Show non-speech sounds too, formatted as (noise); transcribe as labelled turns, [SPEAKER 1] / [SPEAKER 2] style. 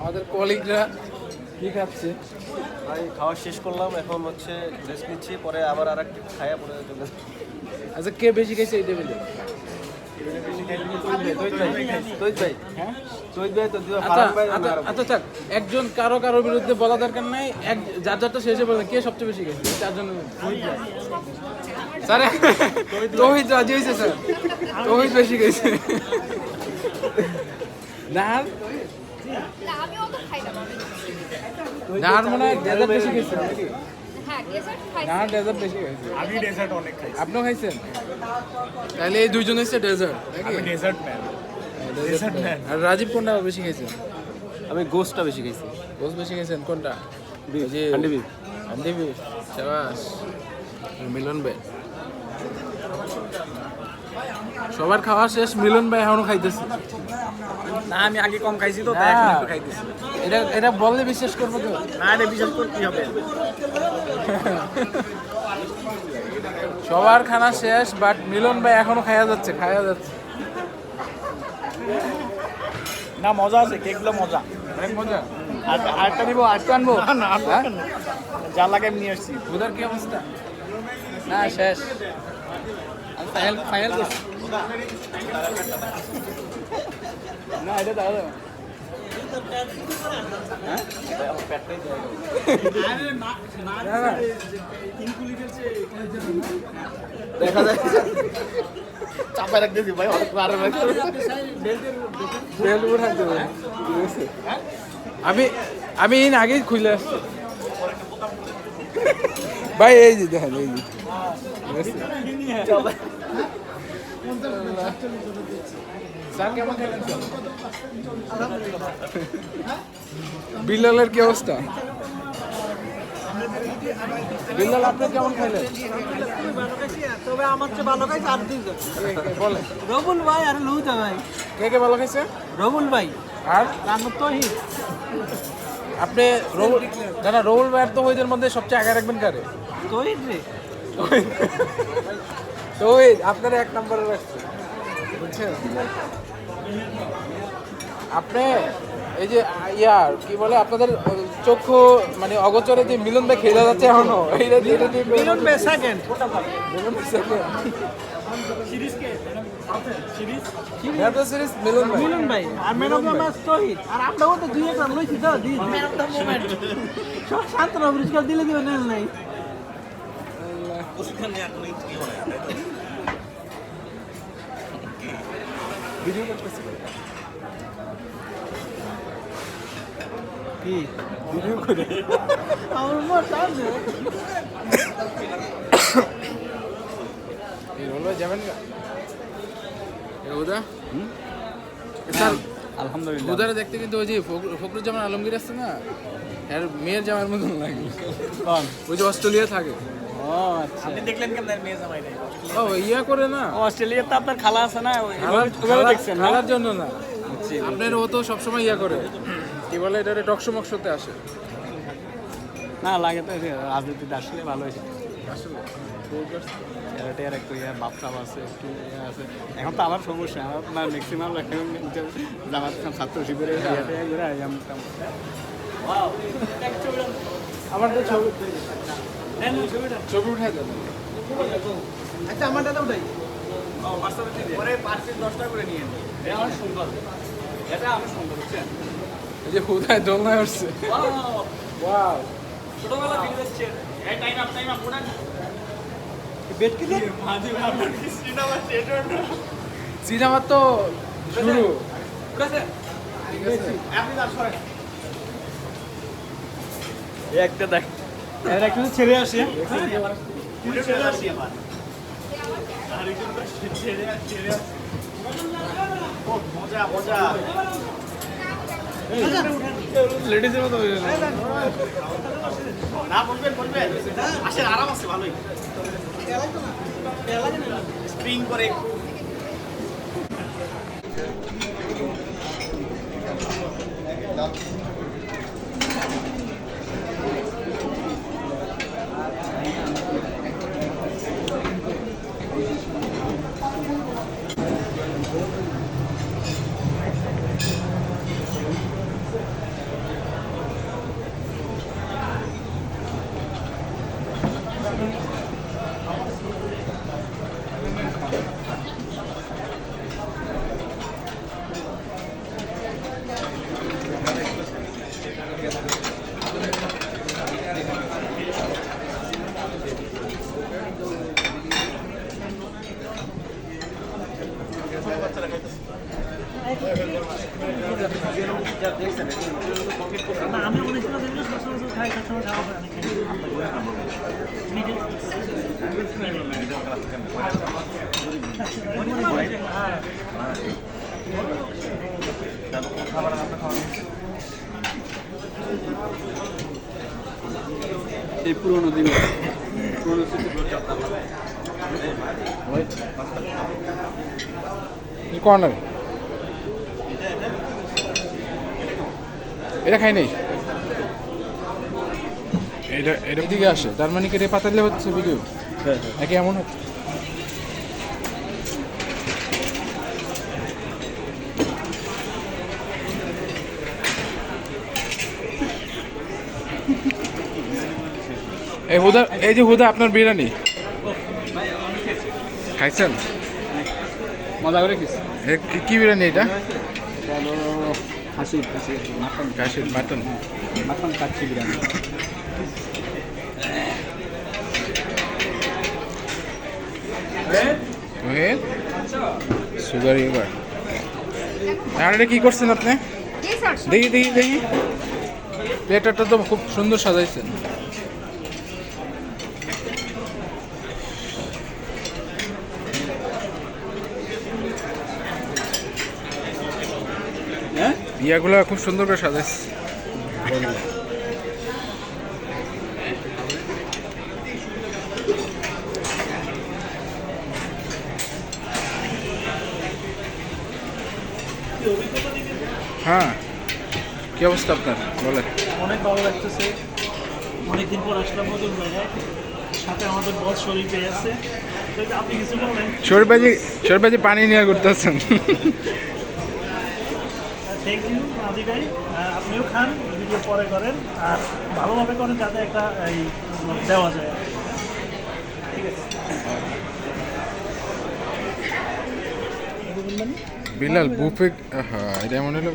[SPEAKER 1] আমাদের কলিগরা কি খাচ্ছে?
[SPEAKER 2] ভাই খাওয়া শেষ করলাম এখন হচ্ছে রেস্ট নিচ্ছি পরে আবার আর একটু খাইয়া পরে চলে
[SPEAKER 1] আচ্ছা কে বেশি খাইছে এই টেবিলে হ্যাঁ? আচ্ছা আচ্ছা আচ্ছা একজন কারও কারও বিরুদ্ধে বলা দরকার নাই এক যার যারটা শেষে বলেন কে সবচেয়ে বেশি গেছে চারজন স্যার তৌহিদ রাজি হয়েছে স্যার। তৌহিদ বেশি গেছে নাহার
[SPEAKER 3] খাই
[SPEAKER 1] নাহার মনে হয় ডেজার্ট বেশি গেছে
[SPEAKER 3] হ্যাঁ খাই
[SPEAKER 1] নাহার ডেজার্ট বেশি গেছে আমি ডেজার্ট অনেক খাইছি। আপনিও খাইছেন? তাহলে এই দুইজন হচ্ছে ডেজার্ট নাকি?
[SPEAKER 4] ডেজার্ট ম্যান
[SPEAKER 1] ডেজার্ট আর রাজীব কোনটা বেশি খাইছেন
[SPEAKER 2] আমি গোস্টটা বেশি খাইছি
[SPEAKER 1] গোস বেশি গেছেন কোনটা? যে
[SPEAKER 2] হান্ডি।
[SPEAKER 1] হান্ডি বিফ চাবাস মিলন ভাই? সবার খাওয়া শেষ মিলন ভাই এখনও খাইতেছে।
[SPEAKER 4] না আমি আগে কম খাইছি তো তাই এখন একটু খাইতেছি।
[SPEAKER 1] এটা এটা বললে বিশ্বাস করব তো।
[SPEAKER 4] না এটা বিশেষ করে কি হবে। (laughs)
[SPEAKER 1] সবার খানা শেষ বাট মিলন ভাই এখনও খাইয়া যাচ্ছে খাইয়া যাচ্ছে।
[SPEAKER 4] না মজা আছে কেকগুলো মজা।
[SPEAKER 1] অনেক মজা।
[SPEAKER 4] আর আরেকটা নিবো আটটা আনব? না আর
[SPEAKER 1] হ্যাঁ?
[SPEAKER 4] যা লাগে আমি নিয়ে আসছি।
[SPEAKER 1] উদার কি অবস্থা? না শেষ। ফাইনাল ফাইনাল করছি। না এটা দাও দাও। না, না।
[SPEAKER 2] দেখা যায়
[SPEAKER 4] চাপায় রাখতেছি ভাই অনেক আর
[SPEAKER 1] বেল উঠাই দেবে। ঠিক আছে? আমি আমি আগেই খুলে আসছি। ভাই এই যে দেখেন এই যে? বিল্লালের কি অবস্থা? বিল্লাল আপনি কেমন খাইলেন?
[SPEAKER 5] তবে আমার চেয়ে ভালো খাইছে আর দুইজন।
[SPEAKER 1] বলেন।
[SPEAKER 5] রবুল ভাই আর লুইতা ভাই।
[SPEAKER 1] কে কে ভালো খাইছে?
[SPEAKER 5] রবুল ভাই।
[SPEAKER 1] আর?
[SPEAKER 5] রান্নার তহিদ।
[SPEAKER 1] আপনি রোল দাদা রোল ভাইয়ের তো ওইদের মধ্যে সবচেয়ে আগে রাখবেন কারে?
[SPEAKER 5] তহিদ রে।
[SPEAKER 1] তো ওই আপনারা এক নম্বরে বুঝছেন? আপনি এই যে ইয়ার কি বলে আপনাদের চক্ষু মানে অগোচরে যে মিলন ভাই খেলে যাচ্ছে এখনও এইটা এটা দিয়ে
[SPEAKER 5] মিলন ভাই সেকেন্ড
[SPEAKER 1] মিলন ভাই second। Series মিলন ভাই
[SPEAKER 5] মিলন ভাই আর man of the match Tohid আর আপনাও তো দুই এক রান লইছি তো the man of the moment সব শান্তরা পুরস্কার দিলে দিবেন নেন নাই?
[SPEAKER 1] ভিডিও করতেছি।
[SPEAKER 5] কি?
[SPEAKER 1] ভিডিও করে।
[SPEAKER 5] আমার মোর সামনে। (coughs)
[SPEAKER 1] এই রোল যাবেন না। স্যার
[SPEAKER 4] আলহামদুলিল্লাহ।
[SPEAKER 1] উদারে দেখতে কিন্তু ওই যে ফখর- ফখরুজ্জামান আলমগীর আছে না এর মেয়ের জামার মতন লাগে। ওই যে অস্ট্রেলিয়া থাকে।
[SPEAKER 4] ও আচ্ছা। আপনি দেখলেন কেমন মেয়ে জামাই নাই?
[SPEAKER 1] ও ইয়া করে না।
[SPEAKER 4] অস্ট্রেলিয়াতে আপনার খালা আছে না
[SPEAKER 1] খালার
[SPEAKER 4] ওইভাবে- ওইভাবে দেখছেন
[SPEAKER 1] খালার জন্য না। আপনার ও তো সবসময় ইয়া করে। কি বলে এটা টকশো মকশোতে আসে।
[SPEAKER 4] না লাগে তো রাজনীতিতে আসলে ভালো হয়েছে। একটু ইয়ে আছে একটু ইয়ে আছে এখন তো আমার সমস্যা আমার না ম্যাক্সিমাম এখন জামাত ছাত্র শিবিরে ইয়াতে ঘুরে আইয়াম
[SPEAKER 1] আমার তো ছবি ছবি উঠাই দেন
[SPEAKER 5] আচ্ছা আমার দাদা উঠাই
[SPEAKER 4] পরে পার্সেল দশটা করে নিয়ে এটা আমার সুন্দর এটা আমার সুন্দর বুঝছেন
[SPEAKER 1] এই যে হুদায় দোলনায় উঠছে। ওয়াও
[SPEAKER 4] সিনেমা
[SPEAKER 1] তো শুরু।
[SPEAKER 4] একটা দেখ।
[SPEAKER 5] এর ছেড়ে আসি।
[SPEAKER 4] ছেড়ে আসি আবার ছেড়ে ছেড়ে আসি। মজা মজা।
[SPEAKER 1] লেডিসের মতো
[SPEAKER 4] না বলবেন বলবেন। আসেন আরাম আছে ভালোই। স্প্রিং করে। এই পুরোনো দিন পুরোনো
[SPEAKER 1] কর্নার এটা খাই নাই। এটা এটা দিকে আসে। তার মানে কি এটা পাতালে হচ্ছে ভিডিও নাকি এমন হচ্ছে? এই হুদা এই যে হুদা আপনার বিরিয়ানি। খাইছেন?
[SPEAKER 4] মজা করে
[SPEAKER 1] কি- কি বিরিয়ানি এটা?
[SPEAKER 4] খাসি খাসির মাটন।
[SPEAKER 1] খাসির মাটন।
[SPEAKER 4] মাটন কাচ্ছি বিরিয়ানি।
[SPEAKER 1] ওহে সুগার এবার। আর এটা কি করছেন আপনি? দেখি দেখি দেখি। প্লেটারটা তো খুব সুন্দর সাজাইছেন। ইয়াগুলো খুব সুন্দর করে সাজাইছে। হ্যাঁ কি অবস্থা আপনার? বলেন।
[SPEAKER 5] অনেক ভালো লাগতেছে। অনেকদিন পর আসলাম নতুন জায়গায়। সাথে আমাদের বস শরীফে আছে। তো আপনি কিছু বলেন।
[SPEAKER 1] সরবাজি পানি নিয়ে করতেছেন
[SPEAKER 5] থ্যাংক ইউ আদি ভাই আপনিও খান, ভিডিও পরে করেন, আর ভালোভাবে করেন যাতে একটা, এই, দেওয়া যায়। ঠিক আছে।
[SPEAKER 1] বিলাল, বুফে হ্যাঁ এটা এমন হলো